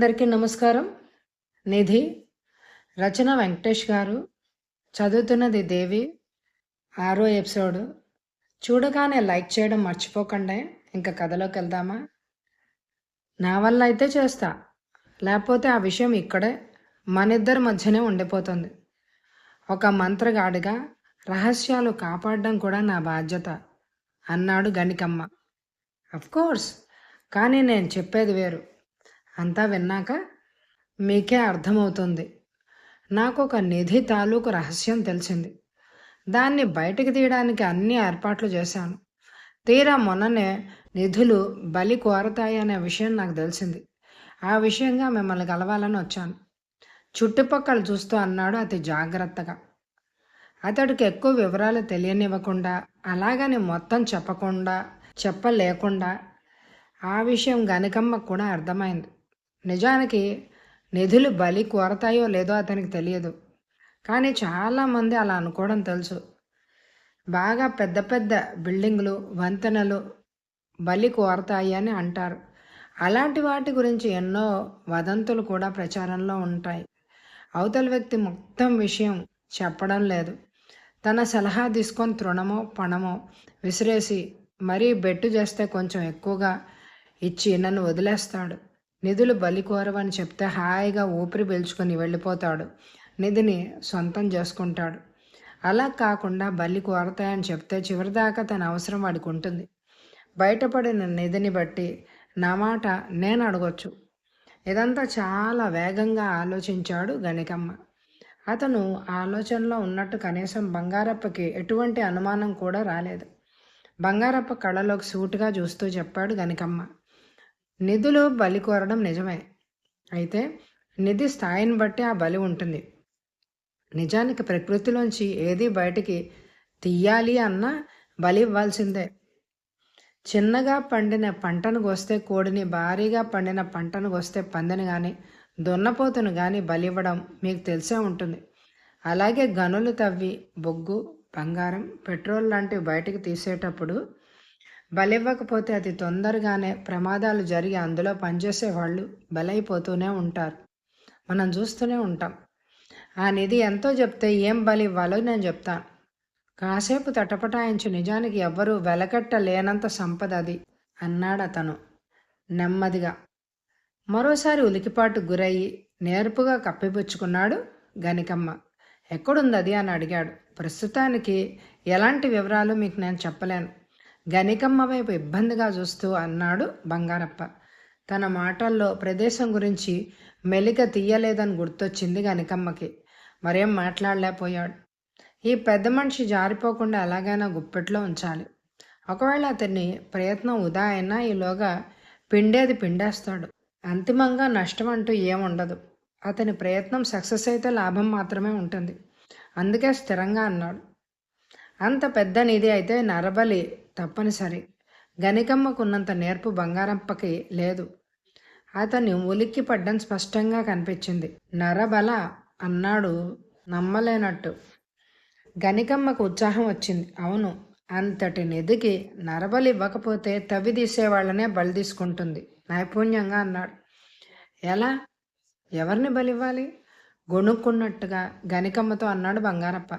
అందరికీ నమస్కారం. నిధి రచన వెంకటేష్ గారు. చదువుతున్నది దేవి ఆరో ఎపిసోడ్. చూడగానే లైక్ చేయడం మర్చిపోకండి. ఇంకా కథలోకి వెళ్దామా? నా వల్ల అయితే చేస్తా. లేకపోతే ఆ విషయం ఇక్కడే మన ఇద్దరి మధ్యనే ఉండిపోతుంది. ఒక మంత్రగాడిగా రహస్యాలు కాపాడడం కూడా నా బాధ్యత అన్నాడు గణికమ్మ కోర్స్ కానీ నేను చెప్పేది వేరు. అంతా విన్నాక మీకే అర్థమవుతుంది. నాకు ఒక నిధి తాలూకు రహస్యం తెలిసింది. దాన్ని బయటకు తీయడానికి అన్ని ఏర్పాట్లు చేశాను. తీరా మొన్ననే నిధులు బలి కోరతాయి అనే విషయం నాకు తెలిసింది. ఆ విషయంగా మిమ్మల్ని కలవాలని వచ్చాను. చుట్టుపక్కల చూస్తూ అన్నాడు అతి జాగ్రత్తగా. అతడికి ఎక్కువ వివరాలు తెలియనివ్వకుండా అలాగని మొత్తం చెప్పకుండా చెప్పలేకుండా ఆ విషయం గనికమ్మకు కూడా అర్థమైంది. నిజానికి నిధులు బలి కోరతాయో లేదో అతనికి తెలియదు. కానీ చాలామంది అలా అనుకోవడం తెలుసు. బాగా పెద్ద పెద్ద బిల్డింగులు వంతెనలు బలి కోరతాయి అని అంటారు. అలాంటి వాటి గురించి ఎన్నో వదంతులు కూడా ప్రచారంలో ఉంటాయి. అవతల వ్యక్తి మొత్తం విషయం చెప్పడం లేదు. తన సలహా తీసుకొని తృణమో పణమో విసిరేసి మరీ బెట్టు చేస్తే కొంచెం ఎక్కువగా ఇచ్చి నన్ను వదిలేస్తాడు. నిధులు బలి కోరవని చెప్తే హాయిగా ఊపిరి పీల్చుకొని వెళ్ళిపోతాడు. నిధిని సొంతం చేసుకుంటాడు. అలా కాకుండా బలి కోరతాయని చెప్తే చివరిదాకా తన అవసరం వాడికి ఉంటుంది. బయటపడిన నిధిని బట్టి నా మాట నేను అడగొచ్చు. ఇదంతా చాలా వేగంగా ఆలోచించాడు గణికమ్మ. అతను ఆలోచనలో ఉన్నట్టు కనీసం బంగారప్పకి ఎటువంటి అనుమానం కూడా రాలేదు. బంగారప్ప కళ్ళలోకి సూటుగా చూస్తూ చెప్పాడు గణికమ్మ. నిధులు బలి కోరడం నిజమే. అయితే నిధి స్థాయిని బట్టి ఆ బలి ఉంటుంది. నిజానికి ప్రకృతిలోంచి ఏది బయటికి తీయాలి అన్నా బలి ఇవ్వాల్సిందే. చిన్నగా పండిన పంటను కోస్తే కోడిని భారీగా పండిన పంటను కోస్తే పందిని కానీ దున్నపోతును కానీ బలి ఇవ్వడం మీకు తెలిసే ఉంటుంది. అలాగే గనులు తవ్వి బొగ్గు బంగారం పెట్రోల్ లాంటివి బయటికి తీసేటప్పుడు బలివ్వకపోతే అతి తొందరగానే ప్రమాదాలు జరిగి అందులో పనిచేసే వాళ్ళు బలైపోతూనే ఉంటారు. మనం చూస్తూనే ఉంటాం. ఆ నిధి ఎంతో చెప్తే ఏం బలి ఇవ్వాలో నేను చెప్తాను. కాసేపు తటపటాయించి నిజానికి ఎవ్వరూ వెలకట్ట లేనంత సంపద అది అన్నాడు అతను నెమ్మదిగా. మరోసారి ఉలికిపాటు గురయ్యి నేర్పుగా కప్పిపుచ్చుకున్నాడు గనికమ్మ. ఎక్కడుంది అది? అని అడిగాడు. ప్రస్తుతానికి ఎలాంటి వివరాలు మీకు నేను చెప్పలేను. గనికమ్మ వైపు ఇబ్బందిగా చూస్తూ అన్నాడు బంగారప్ప. తన మాటల్లో ప్రదేశం గురించి మెలిక తీయలేదని గుర్తొచ్చింది గనికమ్మకి. మరేం మాట్లాడలేకపోయాడు. ఈ పెద్ద మనిషి జారిపోకుండా ఎలాగైనా గుప్పెట్లో ఉంచాలి. ఒకవేళ అతన్ని ప్రయత్నం ఉదా అయినా ఈలోగా పిండేది పిండేస్తాడు. అంతిమంగా నష్టం అంటూ ఏముండదు. అతని ప్రయత్నం సక్సెస్ అయితే లాభం మాత్రమే ఉంటుంది. అందుకే స్థిరంగా అన్నాడు. అంత పెద్ద నిధి అయితే నరబలి తప్పనిసరి. గనికమ్మకున్నంత నేర్పు బంగారప్పకి లేదు. అతన్ని ఉలిక్కి పడ్డం స్పష్టంగా కనిపించింది. నరబల అన్నాడు నమ్మలేనట్టు. గనికమ్మకు ఉత్సాహం వచ్చింది. అవును అంతటి నిధికి నరబలి ఇవ్వకపోతే తవ్వి తీసేవాళ్ళనే బలి తీసుకుంటుంది. నైపుణ్యంగా అన్నాడు. ఎలా? ఎవరిని బలివ్వాలి? గొణుక్కున్నట్టుగా గనికమ్మతో అన్నాడు బంగారప్ప.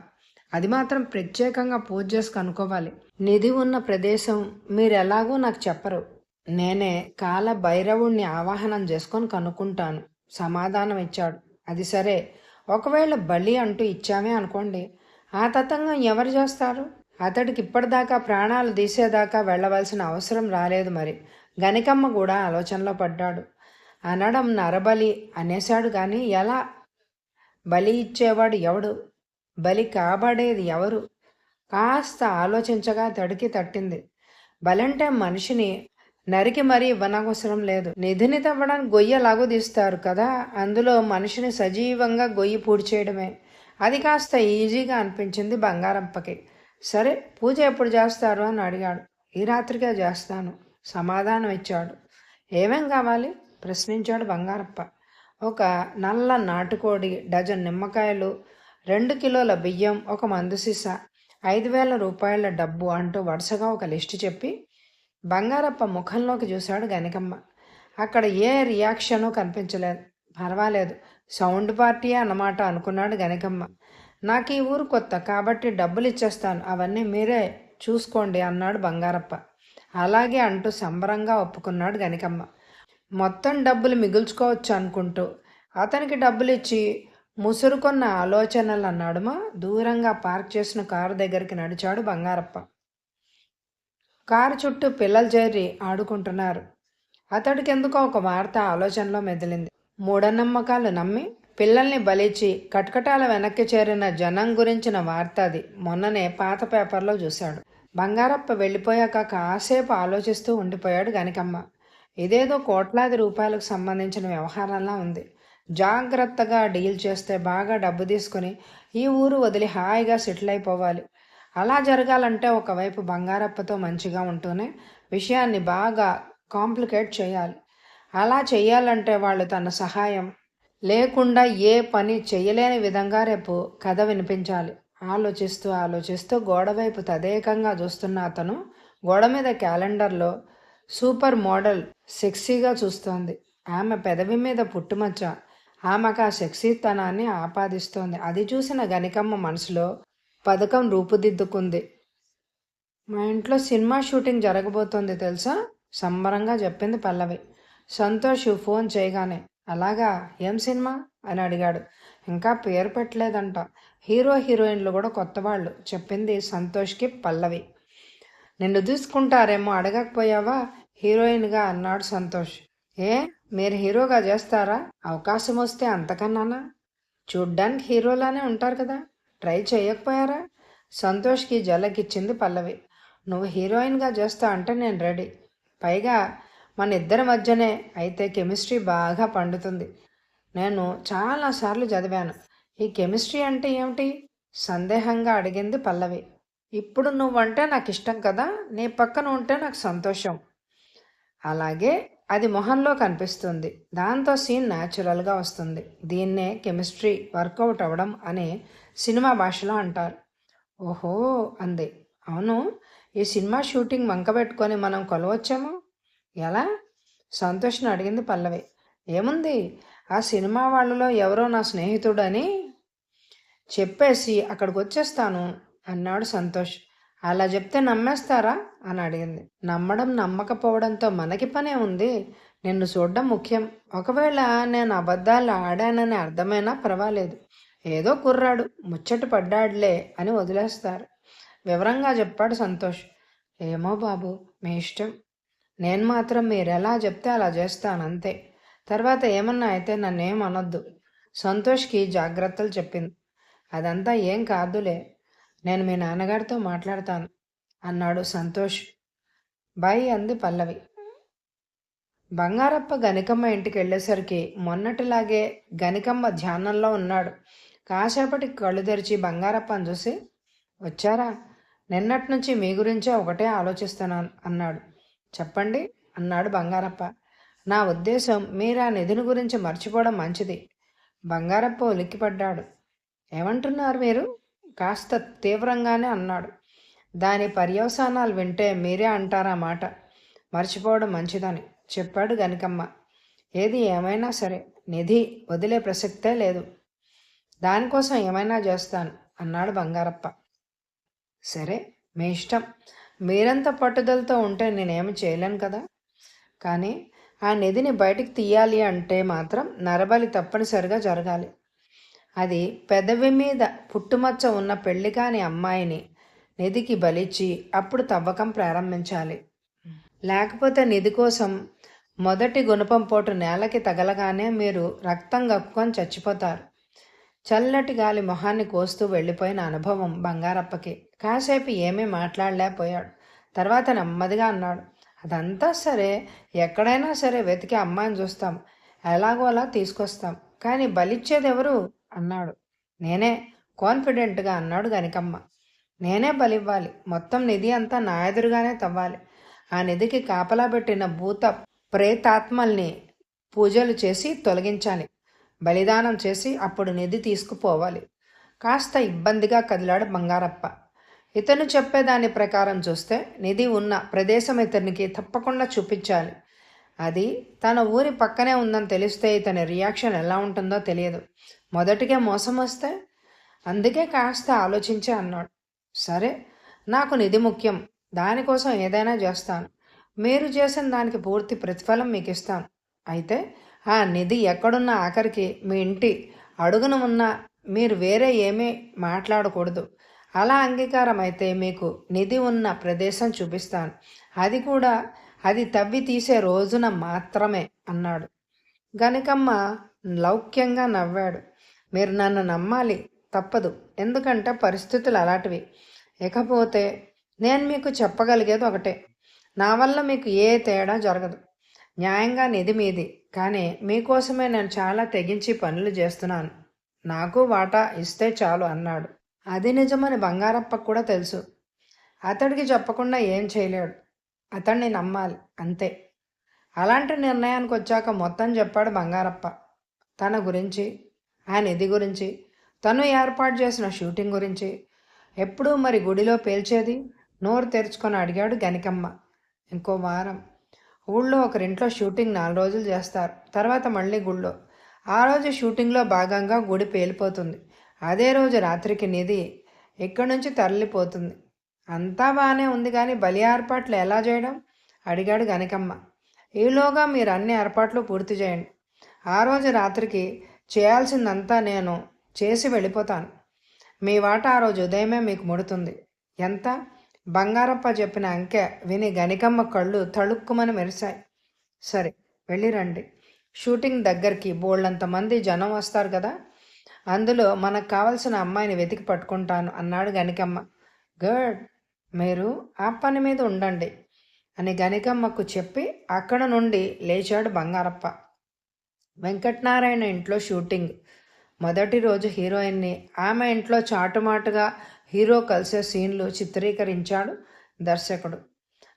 అది మాత్రం ప్రత్యేకంగా పూజ చేసి కనుక్కోవాలి నిధి ఉన్న ప్రదేశం మీరు ఎలాగో నాకు చెప్పరు. నేనే కాల భైరవుణ్ణి ఆవాహనం చేసుకొని కనుక్కుంటాను. సమాధానం ఇచ్చాడు. అది సరే. ఒకవేళ బలి అంటూ ఇచ్చామే అనుకోండి. ఆ తతంగం ఎవరు చేస్తారు? అతడికి ఇప్పటిదాకా ప్రాణాలు తీసేదాకా వెళ్ళవలసిన అవసరం రాలేదు మరి. గనికమ్మ కూడా ఆలోచనలో పడ్డాడు. అనడం నరబలి అనేశాడు కానీ ఎలా? బలి ఇచ్చేవాడు ఎవడు? బలి కాబడేది ఎవరు? కాస్త ఆలోచించగా తడికి తట్టింది. బలంటే మనిషిని నరికి మరీ ఇవ్వనవసరం లేదు. నిధిని తవ్వడానికి గొయ్య లాగుదీస్తారు కదా అందులో మనిషిని సజీవంగా గొయ్యి పూడ్చేయడమే. అది కాస్త ఈజీగా అనిపించింది బంగారప్పకి సరే పూజ ఎప్పుడు చేస్తారు అని అడిగాడు. ఈ రాత్రికే చేస్తాను సమాధానం ఇచ్చాడు. ఏమేం కావాలి? ప్రశ్నించాడు బంగారప్ప. ఒక నల్ల నాటుకోడి డజన్ నిమ్మకాయలు రెండు కిలోల బియ్యం ఒక మందు సీసా ఐదు వేల రూపాయల డబ్బు అంటూ వరుసగా ఒక లిస్టు చెప్పి బంగారప్ప ముఖంలోకి చూశాడు గనికమ్మ. అక్కడ ఏ రియాక్షను కనిపించలేదు పర్వాలేదు. సౌండ్ పార్టీ అన్నమాట అనుకున్నాడు గనికమ్మ. నాకు ఈ ఊరు కొత్త కాబట్టి డబ్బులు ఇచ్చేస్తాను అవన్నీ మీరే చూసుకోండి అన్నాడు బంగారప్ప. అలాగే అంటూ సంబరంగా ఒప్పుకున్నాడు గనికమ్మ. మొత్తం డబ్బులు మిగుల్చుకోవచ్చు అనుకుంటూ అతనికి డబ్బులు ఇచ్చి ముసురుకొన్న ఆలోచనలు నడుమ దూరంగా పార్క్ చేసిన కారు దగ్గరికి నడిచాడు బంగారప్ప. కారు చుట్టూ పిల్లలు చేరి ఆడుకుంటున్నారు. అతడికి ఎందుకో ఒక వార్త ఆలోచనలో మెదిలింది. మూఢనమ్మకాలు నమ్మి పిల్లల్ని బలిచి కటకటాల వెనక్కి చేరిన జనం గురించిన వార్త అది. మొన్ననే పాత పేపర్లో చూశాడు. బంగారప్ప వెళ్ళిపోయాక కాసేపు ఆలోచిస్తూ ఉండిపోయాడు గనికమ్మ. ఇదేదో కోట్లాది రూపాయలకు సంబంధించిన వ్యవహారంలా ఉంది. జాగ్రత్తగా డీల్ చేస్తే బాగా డబ్బు తీసుకుని ఈ ఊరు వదిలి హాయిగా సెటిల్ అయిపోవాలి. అలా జరగాలంటే ఒకవైపు బంగారప్పతో మంచిగా ఉంటూనే విషయాన్ని బాగా కాంప్లికేట్ చేయాలి. అలా చేయాలంటే వాళ్ళు తన సహాయం లేకుండా ఏ పని చేయలేని విధంగా రేపు కథ వినిపించాలి. ఆలోచిస్తూ ఆలోచిస్తూ గోడవైపు తదేకంగా చూస్తున్న అతను గోడ మీద క్యాలెండర్లో సూపర్ మోడల్ సెక్సీగా చూస్తోంది. ఆమె పెదవి మీద పుట్టుమచ్చ ఆమెకు ఆ సెక్సీతనాన్ని ఆపాదిస్తోంది. అది చూసిన గనికమ్మ మనసులో పథకం రూపుదిద్దుకుంది. మా ఇంట్లో సినిమా షూటింగ్ జరగబోతోంది తెలుసా? సంబరంగా చెప్పింది పల్లవి. సంతోష్ ఫోన్ చేయగానే అలాగా? ఏం సినిమా? అని అడిగాడు. ఇంకా పేరు పెట్టలేదంట. హీరో హీరోయిన్లు కూడా కొత్త వాళ్ళు చెప్పింది సంతోష్కి పల్లవి. నిన్ను తీసుకుంటారేమో అడగకపోయావా? హీరోయిన్గా అన్నాడు సంతోష్. ఏ? మీరు హీరోగా చేస్తారా? అవకాశం వస్తే అంతకన్నానా? చూడ్డానికి హీరోలానే ఉంటారు కదా. ట్రై చేయకపోయారా? సంతోష్కి జలకిచ్చింది పల్లవి. నువ్వు హీరోయిన్గా చేస్తా అంటే నేను రెడీ. పైగా మన ఇద్దరి మధ్యనే అయితే కెమిస్ట్రీ బాగా పండుతుంది. నేను చాలాసార్లు చదివాను. ఈ కెమిస్ట్రీ అంటే ఏమిటి? సందేహంగా అడిగింది పల్లవి. ఇప్పుడు నువ్వంటే నాకు ఇష్టం కదా. నీ పక్కన ఉంటే నాకు సంతోషం. అలాగే అది మొహంలో కనిపిస్తుంది. దాంతో సీన్ న్యాచురల్గా వస్తుంది. దీన్నే కెమిస్ట్రీ వర్కౌట్ అవ్వడం అని సినిమా భాషలో అంటారు. ఓహో! అంది. అవును ఈ సినిమా షూటింగ్ వంకబెట్టుకొని మనం కొలవచ్చాము? ఎలా? సంతోష్ని అడిగింది పల్లవి. ఏముంది? ఆ సినిమా వాళ్ళలో ఎవరో నా స్నేహితుడని చెప్పేసి అక్కడికి వచ్చేస్తాను అన్నాడు సంతోష్. అలా చెప్తే నమ్మేస్తారా? అని అడిగింది. నమ్మడం నమ్మకపోవడంతో మనకి పనే ఉంది. నిన్ను చూడడం ముఖ్యం. ఒకవేళ నేను అబద్ధాలు ఆడానని అర్థమైనా పర్వాలేదు. ఏదో కుర్రాడు ముచ్చట పడ్డాడులే అని వదిలేస్తారు. వివరంగా చెప్పాడు సంతోష్. ఏమో బాబు మీ ఇష్టం. నేను మాత్రం మీరు ఎలా చెప్తే అలా చేస్తాను అంతే. తర్వాత ఏమన్నా అయితే నన్నేం అనొద్దు. సంతోష్కి జాగ్రత్తలు చెప్పింది. అదంతా ఏం కాదులే. నేను మీ నాన్నగారితో మాట్లాడతాను అన్నాడు సంతోష్. బాయ్ అంది పల్లవి. బంగారప్ప గనికమ్మ ఇంటికి వెళ్ళేసరికి మొన్నటిలాగే గనికమ్మ ధ్యానంలో ఉన్నాడు. కాసేపటికి కళ్ళు తెరిచి బంగారప్పని చూసి వచ్చారా? నిన్నటి నుంచి మీ గురించే ఒకటే ఆలోచిస్తున్నాను అన్నాడు. చెప్పండి అన్నాడు బంగారప్ప. నా ఉద్దేశం మీరు ఆ నిధిని గురించి మర్చిపోవడం మంచిది. బంగారప్ప ఉలిక్కిపడ్డాడు. ఏమంటున్నారు మీరు? కాస్త తీవ్రంగానే అన్నాడు. దాని పర్యవసానాలు వింటే మీరే అంటారా మాట? మర్చిపోవడం మంచిదని చెప్పాడు గనికమ్మ. ఏది ఏమైనా సరే నిధి వదిలే ప్రసక్తే లేదు. దానికోసం ఏమైనా చేస్తాను అన్నాడు బంగారప్ప. సరే మీ ఇష్టం. మీరంత పట్టుదలతో ఉంటే నేనేమి చేయలేను కదా? కానీ ఆ నిధిని బయటికి తీయాలి అంటే మాత్రం నరబలి తప్పనిసరిగా జరగాలి. అది పెదవి మీద పుట్టుమచ్చ ఉన్న పెళ్ళి కాని అమ్మాయిని నిధికి బలిచ్చి అప్పుడు తవ్వకం ప్రారంభించాలి. లేకపోతే నిధి కోసం మొదటి గుణపం పోటు నేలకి తగలగానే మీరు రక్తం కప్పుకొని చచ్చిపోతారు. చల్లటి గాలి మొహాన్ని కోస్తూ వెళ్ళిపోయిన అనుభవం బంగారప్పకి. కాసేపు ఏమీ మాట్లాడలేకపోయాడు. తర్వాత నెమ్మదిగా అన్నాడు అదంతా సరే ఎక్కడైనా సరే వెతికి అమ్మాయిని చూస్తాం. ఎలాగో అలా తీసుకొస్తాం. కానీ బలిచ్చేది ఎవరు అన్నాడు. నేనే కాన్ఫిడెంట్గా అన్నాడు గనికమ్మ. నేనే బలివ్వాలి. మొత్తం నిధి అంతా నా ఎదురుగానే తవ్వాలి. ఆ నిధికి కాపలా పెట్టిన భూత ప్రేతాత్మల్ని పూజలు చేసి తొలగించాలి. బలిదానం చేసి అప్పుడు నిధి తీసుకుపోవాలి. కాస్త ఇబ్బందిగా కదిలాడు బంగారప్ప. ఇతను చెప్పేదాని ప్రకారం చూస్తే నిధి ఉన్న ప్రదేశం ఇతనికి తప్పకుండా చూపించాలి. అది తన ఊరి పక్కనే ఉందని తెలిస్తే ఇతని రియాక్షన్ ఎలా ఉంటుందో తెలియదు. మొదటిగా మోసం వస్తే అందుకే కాస్త ఆలోచించే అన్నాడు. సరే నాకు నిధి ముఖ్యం. దానికోసం ఏదైనా చేస్తాను. మీరు చేసిన దానికి పూర్తి ప్రతిఫలం మీకు ఇస్తాను అయితే ఆ నిధి ఎక్కడున్న ఆఖరికి మీ ఇంటి అడుగున ఉన్న మీరు వేరే ఏమీ మాట్లాడకూడదు. అలా అంగీకారం అయితే మీకు నిధి ఉన్న ప్రదేశం చూపిస్తాను. అది కూడా అది తవ్వి తీసే రోజున మాత్రమే అన్నాడు. గనికమ్మ లౌక్యంగా నవ్వాడు. మీరు నన్ను నమ్మాలి. తప్పదు. ఎందుకంటే పరిస్థితులు అలాంటివి. ఇకపోతే నేను మీకు చెప్పగలిగేది ఒకటే. నా వల్ల మీకు ఏ తేడా జరగదు. న్యాయంగా నిధి మీది. కానీ మీకోసమే నేను చాలా తెగించి పనులు చేస్తున్నాను. నాకు వాటా ఇస్తే చాలు అన్నాడు. అది నిజమని బంగారప్పకు కూడా తెలుసు. అతడికి చెప్పకుండా ఏం చేయలేడు. అతన్ని నమ్మాలి. అంతే. అలాంటి నిర్ణయానికి వచ్చాక మొత్తం చెప్పాడు బంగారప్ప. తన గురించి ఆ నిధి గురించి? తను ఏర్పాటు చేసిన షూటింగ్ గురించి? ఎప్పుడూ మరి గుడిలో పేల్చేది? నోరు తెరుచుకొని అడిగాడు గనికమ్మ. ఇంకో వారం. ఊళ్ళో ఒకరింట్లో షూటింగ్ నాలుగు రోజులు చేస్తారు. తర్వాత మళ్ళీ గుళ్ళో. ఆ రోజు షూటింగ్లో భాగంగా గుడి పేలిపోతుంది. అదే రోజు రాత్రికి నిధి ఇక్కడి నుంచి తరలిపోతుంది. అంతా బాగానే ఉంది కానీ బలి ఏర్పాట్లు ఎలా చేయడం? అడిగాడు గనికమ్మ. ఈలోగా మీరు అన్ని ఏర్పాట్లు పూర్తి చేయండి. ఆ రోజు రాత్రికి చేయాల్సిందంతా నేను చేసి వెళ్ళిపోతాను. మీ వాట ఆ రోజు ఉదయమే మీకు ముడుతుంది. ఎంత? బంగారప్ప చెప్పిన అంకె విని గనికమ్మ కళ్ళు తళుక్కుమని మెరిశాయి. సరే వెళ్ళిరండి షూటింగ్ దగ్గరికి బోళ్ళంత మంది జనం వస్తారు కదా? అందులో మనకు కావలసిన అమ్మాయిని వెతికి పట్టుకుంటాను అన్నాడు గనికమ్మ. గుడ్. మీరు ఆ పని మీద ఉండండి అని గనికమ్మకు చెప్పి అక్కడ నుండి లేచాడు బంగారప్ప. వెంకటనారాయణ ఇంట్లో షూటింగ్. మొదటి రోజు హీరోయిన్ని ఆమె ఇంట్లో చాటుమాటుగా హీరో కలిసే సీన్లు చిత్రీకరించాడు దర్శకుడు.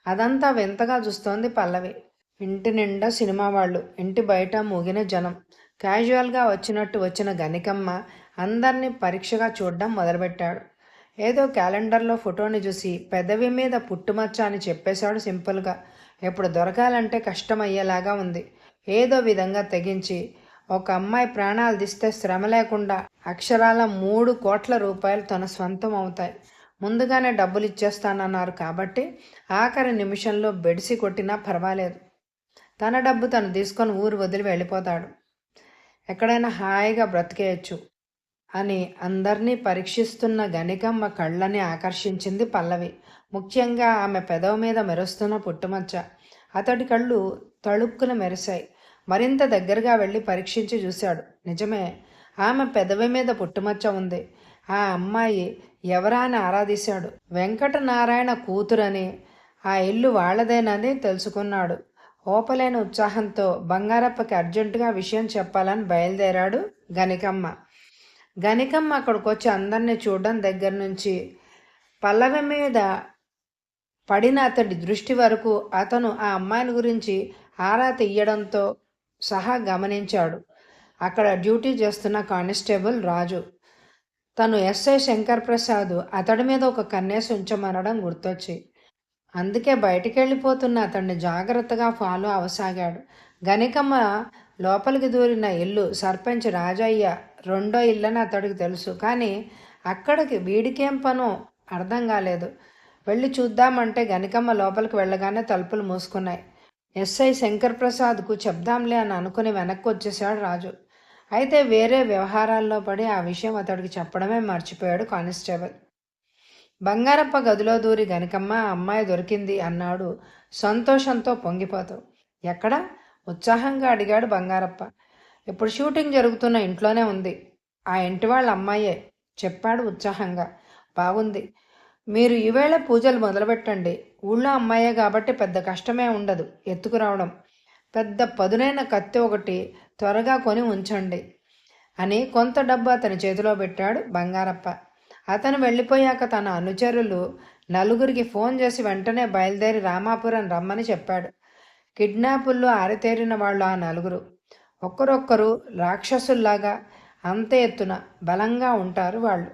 అదంతా వింతగా చూస్తోంది పల్లవి. ఇంటి నిండా సినిమా వాళ్ళు ఇంటి బయట మూగిన జనం. క్యాజువల్గా వచ్చినట్టు వచ్చిన గనికమ్మ అందరినీ పరీక్షగా చూడడం మొదలుపెట్టాడు. ఏదో క్యాలెండర్లో ఫోటోని చూసి పెదవి మీద పుట్టుమచ్చ అని చెప్పేశాడు సింపుల్గా. ఇప్పుడు దొరకాలంటే కష్టమయ్యేలాగా ఉంది. ఏదో విధంగా తెగించి ఒక అమ్మాయి ప్రాణాలు తీస్తే శ్రమ లేకుండా అక్షరాల మూడు కోట్ల రూపాయలు తన స్వంతం అవుతాయి. ముందుగానే డబ్బులు ఇచ్చేస్తానన్నారు కాబట్టి ఆఖరి నిమిషంలో బెడిసి కొట్టినా పర్వాలేదు. తన డబ్బు తను తీసుకొని ఊరు వదిలి వెళ్ళిపోతాడు. ఎక్కడైనా హాయిగా బ్రతికేయచ్చు అని అందరినీ పరీక్షిస్తున్న గణికమ్మ కళ్ళని ఆకర్షించింది పల్లవి. ముఖ్యంగా ఆమె పెదవ మీద మెరుస్తున్న పుట్టుమచ్చ. అతడి కళ్ళు తళుక్కున మెరిశాయి. మరింత దగ్గరగా వెళ్ళి పరీక్షించి చూశాడు. నిజమే ఆమె పెదవి మీద పుట్టుమచ్చ ఉంది. ఆ అమ్మాయి ఎవరా అని ఆరాధిశాడు. వెంకటనారాయణ కూతురని ఆ ఇల్లు వాళ్ళదేనని తెలుసుకున్నాడు. ఓపలేని ఉత్సాహంతో బంగారప్పకి అర్జెంటుగా విషయం చెప్పాలని బయలుదేరాడు గనికమ్మ. గనికమ్మ అక్కడికి వచ్చి అందరినీ చూడడం దగ్గర నుంచి పల్లవి మీద పడిన అతడి దృష్టి వరకు అతను ఆ అమ్మాయిని గురించి ఆరా తీయడంతో సహా గమనించాడు. అక్కడ డ్యూటీ చేస్తున్న కానిస్టేబుల్ రాజు తను ఎస్ఐ శంకర్ ప్రసాద్ అతడి మీద ఒక కన్నేసి ఉంచమనడం గుర్తొచ్చి అందుకే బయటికి వెళ్ళిపోతున్న అతన్ని జాగ్రత్తగా ఫాలో అవసాగాడు. గనికమ్మ లోపలికి దూరిన ఇల్లు సర్పంచ్ రాజయ్య రెండో ఇల్లని అతడికి తెలుసు కానీ అక్కడికి వీడికేం పనో అర్థం కాలేదు. వెళ్ళి చూద్దామంటే గనికమ్మ లోపలికి వెళ్ళగానే తలుపులు మూసుకున్నాయి. ఎస్ఐ శంకర్ ప్రసాద్కు చెప్దాంలే అని అనుకుని వెనక్కి వచ్చేసాడు రాజు. అయితే వేరే వ్యవహారాల్లో పడి ఆ విషయం అతడికి చెప్పడమే మర్చిపోయాడు కానిస్టేబుల్. బంగారప్ప గదిలో దూరి గనికమ్మ అమ్మాయి దొరికింది అన్నాడు సంతోషంతో పొంగిపోతూ. ఎక్కడ? ఉత్సాహంగా అడిగాడు బంగారప్ప. ఇప్పుడు షూటింగ్ జరుగుతున్న ఇంట్లోనే ఉంది. ఆ ఇంటి వాళ్ళ అమ్మాయే చెప్పాడు ఉత్సాహంగా. బాగుంది. మీరు ఈవేళ పూజలు మొదలుపెట్టండి. ఊళ్ళో అమ్మాయే కాబట్టి పెద్ద కష్టమే ఉండదు. ఎత్తుకురావడం పెద్ద పదునైన కత్తి ఒకటి త్వరగా కొని ఉంచండి అని కొంత డబ్బు అతని చేతిలో పెట్టాడు బంగారప్ప. అతను వెళ్ళిపోయాక తన అనుచరులు నలుగురికి ఫోన్ చేసి వెంటనే బయలుదేరి రామాపురం రమ్మని చెప్పాడు. కిడ్నాపుల్లో ఆరితేరిన వాళ్ళు ఆ నలుగురు. ఒక్కరొక్కరు రాక్షసుల్లాగా అంత ఎత్తున బలంగా ఉంటారు వాళ్ళు.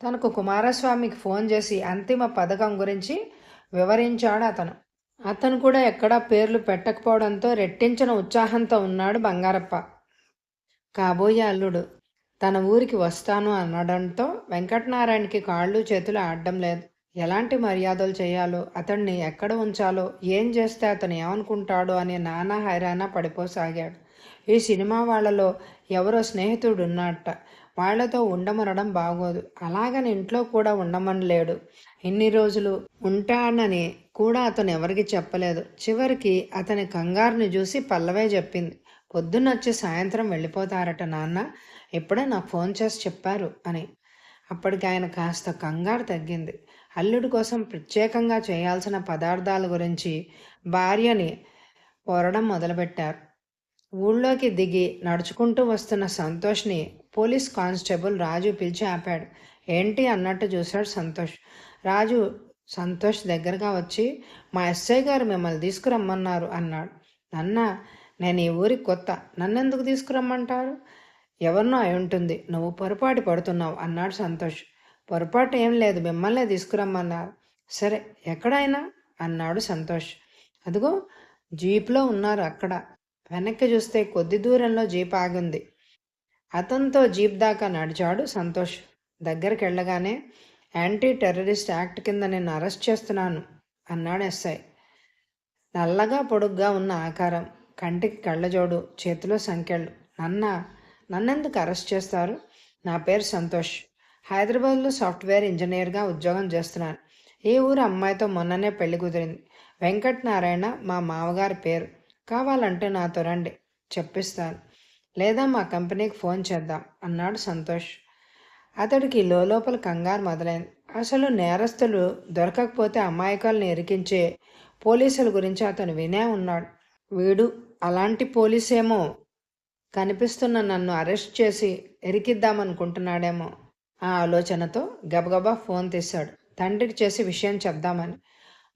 తనకు కుమారస్వామికి ఫోన్ చేసి అంతిమ పథకం గురించి వివరించాడు అతను. అతను కూడా ఎక్కడా పేర్లు పెట్టకపోవడంతో రెట్టించిన ఉత్సాహంతో ఉన్నాడు బంగారప్ప. కాబోయే అల్లుడు తన ఊరికి వస్తాను అనడంతో వెంకటనారాయణకి కాళ్ళు చేతులు ఆడడం లేదు. ఎలాంటి మర్యాదలు చేయాలో అతన్ని ఎక్కడ ఉంచాలో ఏం చేస్తే అతను ఏమనుకుంటాడో అని నానా హైరాణ పడిపోసాగాడు. ఈ సినిమా వాళ్ళలో ఎవరో స్నేహితుడు ఉన్నట్ట వాళ్ళతో ఉండమనడం బాగోదు. అలాగని ఇంట్లో కూడా ఉండమని లేడు. ఇన్ని రోజులు ఉంటానని కూడా అతను ఎవరికి చెప్పలేదు. చివరికి అతని కంగారుని చూసి పల్లవే చెప్పింది. పొద్దున్నొచ్చి సాయంత్రం వెళ్ళిపోతారట నాన్న. ఇప్పుడే నాకు ఫోన్ చేసి చెప్పారు అని. అప్పటికి ఆయన కాస్త కంగారు తగ్గింది. అల్లుడి కోసం ప్రత్యేకంగా చేయాల్సిన పదార్థాల గురించి భార్యని కోరడం మొదలుపెట్టారు. ఊళ్ళోకి దిగి నడుచుకుంటూ వస్తున్న సంతోష్ని పోలీస్ కానిస్టేబుల్ రాజు పిలిచి ఆపాడు. ఏంటి అన్నట్టు చూశాడు సంతోష్. రాజు సంతోష్ దగ్గరగా వచ్చి మా ఎస్ఐ గారు మిమ్మల్ని తీసుకురమ్మన్నారు అన్నాడు. నన్న నేను ఈ ఊరికి కొత్త. నన్నెందుకు తీసుకురమ్మంటారు? ఎవరినో అయి ఉంటుంది. నువ్వు పొరపాటు పడుతున్నావు అన్నాడు సంతోష్. పొరపాటు ఏం లేదు మిమ్మల్నే తీసుకురమ్మన్నారు. సరే ఎక్కడైనా? అన్నాడు సంతోష్. అదిగో జీప్లో ఉన్నారు అక్కడ. వెనక్కి చూస్తే కొద్ది దూరంలో జీప్ ఆగింది. అతనితో జీప్ దాకా నడిచాడు సంతోష్. దగ్గరికి వెళ్ళగానే యాంటీ టెర్రరిస్ట్ యాక్ట్ కింద నేను అరెస్ట్ చేస్తున్నాను అన్నాడు ఎస్ఐ. నల్లగా పొడుగ్గా ఉన్న ఆకారం కంటికి కళ్ళజోడు చేతిలో సంఖ్యలు నన్న నన్నెందుకు అరెస్ట్ చేస్తారు? నా పేరు సంతోష్. హైదరాబాద్లో సాఫ్ట్వేర్ ఇంజనీర్గా ఉద్యోగం చేస్తున్నాను. ఈ ఊరు అమ్మాయితో మొన్ననే పెళ్ళి కుదిరింది. వెంకట్ నారాయణ మా మామగారి పేరు. కావాలంటే నాతో రండి చెప్పిస్తాను. లేదా మా కంపెనీకి ఫోన్ చేద్దాం అన్నాడు సంతోష్. అతడికి లోపల కంగారు మొదలైంది. అసలు నేరస్తులు దొరకకపోతే అమాయకాలను ఎరికించే పోలీసుల గురించి అతను వినే ఉన్నాడు. వీడు అలాంటి పోలీసేమో కనిపిస్తున్న నన్ను అరెస్ట్ చేసి ఎరికిద్దామనుకుంటున్నాడేమో ఆ ఆలోచనతో గబగబా ఫోన్ తీశాడు. తండ్రికి చేసి విషయం చెప్దామని.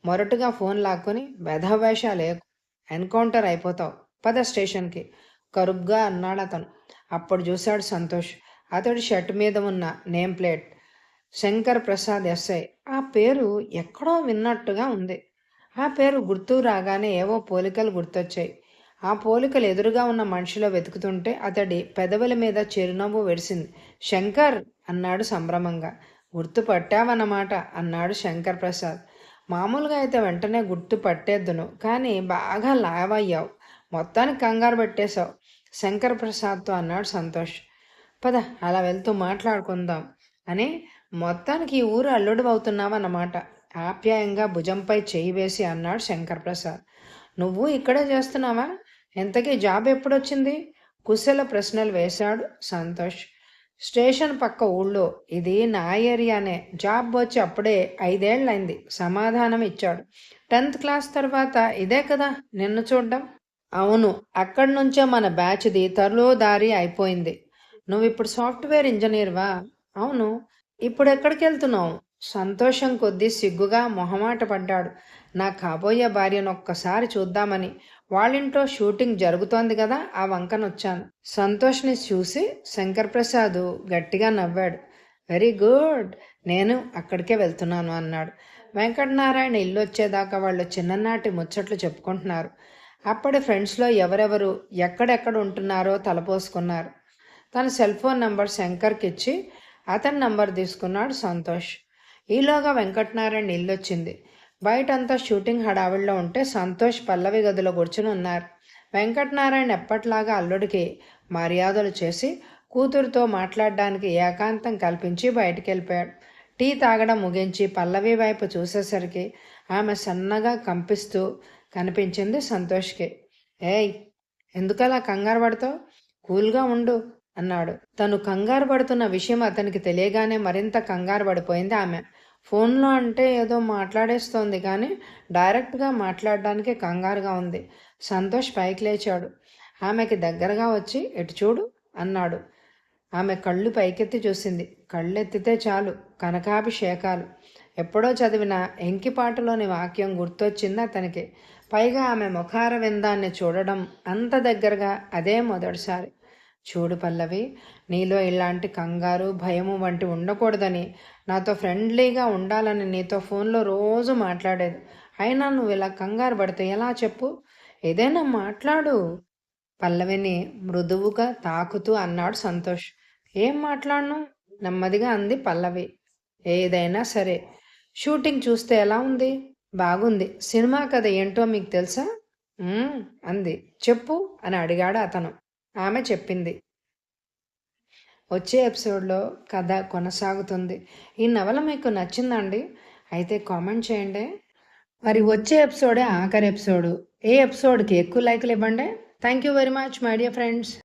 మొరటుగా ఫోన్ లాక్కొని వెధవేషాలే ఎన్కౌంటర్ అయిపోతావు. పద స్టేషన్కి. కరుగ్గా అన్నాడు అతను. అప్పుడు చూశాడు సంతోష్. అతడి షర్ట్ మీద ఉన్న name plate Shankar Prasad SI. ఆ పేరు ఎక్కడో విన్నట్టుగా ఉంది. ఆ పేరు గుర్తు రాగానే ఏవో పోలికలు గుర్తొచ్చాయి. ఆ పోలికలు ఎదురుగా ఉన్న మనిషిలో వెతుకుతుంటే అతడి పెదవుల మీద చిరునవ్వు వెడిసింది. శంకర్ అన్నాడు సంభ్రమంగా. గుర్తుపట్టావన్నమాట అన్నాడు శంకర్ ప్రసాద్. మామూలుగా అయితే వెంటనే గుర్తు పట్టేద్దును కానీ బాగా లావయ్యావు. మొత్తానికి కంగారు పెట్టేశావు. శంకర్ ప్రసాద్తో అన్నాడు సంతోష్. పద అలా వెళ్తూ మాట్లాడుకుందాం అని మొత్తానికి ఈ ఊరు అల్లుడవవుతున్నావన్నమాట. ఆప్యాయంగా భుజంపై చేయి వేసి అన్నాడు శంకర్ ప్రసాద్. నువ్వు ఇక్కడే చేస్తున్నావా? ఎంతకీ జాబ్ ఎప్పుడొచ్చింది? కుశల ప్రశ్నలు వేశాడు సంతోష్. స్టేషన్ పక్క ఊళ్ళో ఇది నా ఏరియానే. జాబ్ వచ్చి అప్పుడే ఐదేళ్ళైంది సమాధానం ఇచ్చాడు. టెన్త్ క్లాస్ తర్వాత ఇదే కదా నిన్ను చూడ్డం? అవును అక్కడి నుంచే మన బ్యాచ్ది తరలో దారి అయిపోయింది. నువ్వు ఇప్పుడు సాఫ్ట్వేర్ ఇంజనీర్వా? అవును. ఇప్పుడు ఎక్కడికి వెళ్తున్నావు సంతోషం కొద్దీ సిగ్గుగా మొహమాట పడ్డాడు. నా కాబోయే భార్యను ఒక్కసారి చూద్దామని. వాళ్ళింట్లో షూటింగ్ జరుగుతోంది కదా ఆ వంకనొచ్చాను. సంతోష్ని చూసి శంకర్ ప్రసాద్ గట్టిగా నవ్వాడు. వెరీ గుడ్ నేను అక్కడికే వెళ్తున్నాను అన్నాడు. వెంకటనారాయణ ఇల్లు వచ్చేదాకా వాళ్ళు చిన్ననాటి ముచ్చట్లు చెప్పుకుంటున్నారు. అప్పటి ఫ్రెండ్స్లో ఎవరెవరు ఎక్కడెక్కడ ఉంటున్నారో తలపోసుకున్నారు. తన సెల్ ఫోన్ నంబర్ శంకర్కి ఇచ్చి అతని నంబర్ తీసుకున్నాడు సంతోష్. ఈలోగా వెంకటనారాయణ ఇల్లు వచ్చింది బయటంతా షూటింగ్ హడావిడిలో ఉంటే సంతోష్ పల్లవి గదిలో కూర్చుని ఉన్నారు. వెంకటనారాయణ ఎప్పట్లాగా అల్లుడికి మర్యాదలు చేసి కూతురుతో మాట్లాడడానికి ఏకాంతం కల్పించి బయటికి వెళ్ళిపోయాడు టీ తాగడం ముగించి పల్లవి వైపు చూసేసరికి ఆమె సన్నగా కంపిస్తూ కనిపించింది సంతోష్కి. ఏయ్ ఎందుకలా కంగారు పడతావు? కూల్గా ఉండు అన్నాడు. తను కంగారు పడుతున్న విషయం అతనికి తెలియగానే మరింత కంగారు పడిపోయింది ఆమె. ఫోన్లో అంటే ఏదో మాట్లాడేస్తోంది కానీ డైరెక్ట్గా మాట్లాడడానికి కంగారుగా ఉంది. సంతోష్ పైకి లేచాడు. ఆమెకి దగ్గరగా వచ్చి ఎటు చూడు అన్నాడు. ఆమె కళ్ళు పైకెత్తి చూసింది. కళ్ళెత్తితే చాలు కనకాభిషేకాలు. ఎప్పుడో చదివిన ఎంకిపాటలోని వాక్యం గుర్తొచ్చింది అతనికి. పైగా ఆమె ముఖార విందాన్ని చూడడం అంత దగ్గరగా అదే మొదటిసారి. చూడు పల్లవి నీలో ఇలాంటి కంగారు భయము వంటి ఉండకూడదని నాతో ఫ్రెండ్లీగా ఉండాలని నీతో ఫోన్లో రోజు మాట్లాడేది. అయినా నువ్వు ఇలా కంగారు పడితే ఎలా చెప్పు? ఏదైనా మాట్లాడు. పల్లవిని మృదువుగా తాకుతూ అన్నాడు సంతోష్. ఏం మాట్లాడను? నెమ్మదిగా అంది పల్లవి. ఏదైనా సరే. షూటింగ్ చూస్తే ఎలా ఉంది? బాగుంది. సినిమా కథ ఏంటో మీకు తెలుసా? అంది. చెప్పు అని అడిగాడు అతను. ఆమె చెప్పింది. వచ్చే ఎపిసోడ్లో కథ కొనసాగుతుంది. ఈ నవల మీకు నచ్చిందండి? అయితే కామెంట్ చేయండి. మరి వచ్చే ఎపిసోడే ఆఖరి ఎపిసోడు. ఏ ఎపిసోడ్కి ఎక్కువ లైకులు ఇవ్వండి? Thank you very much my dear friends.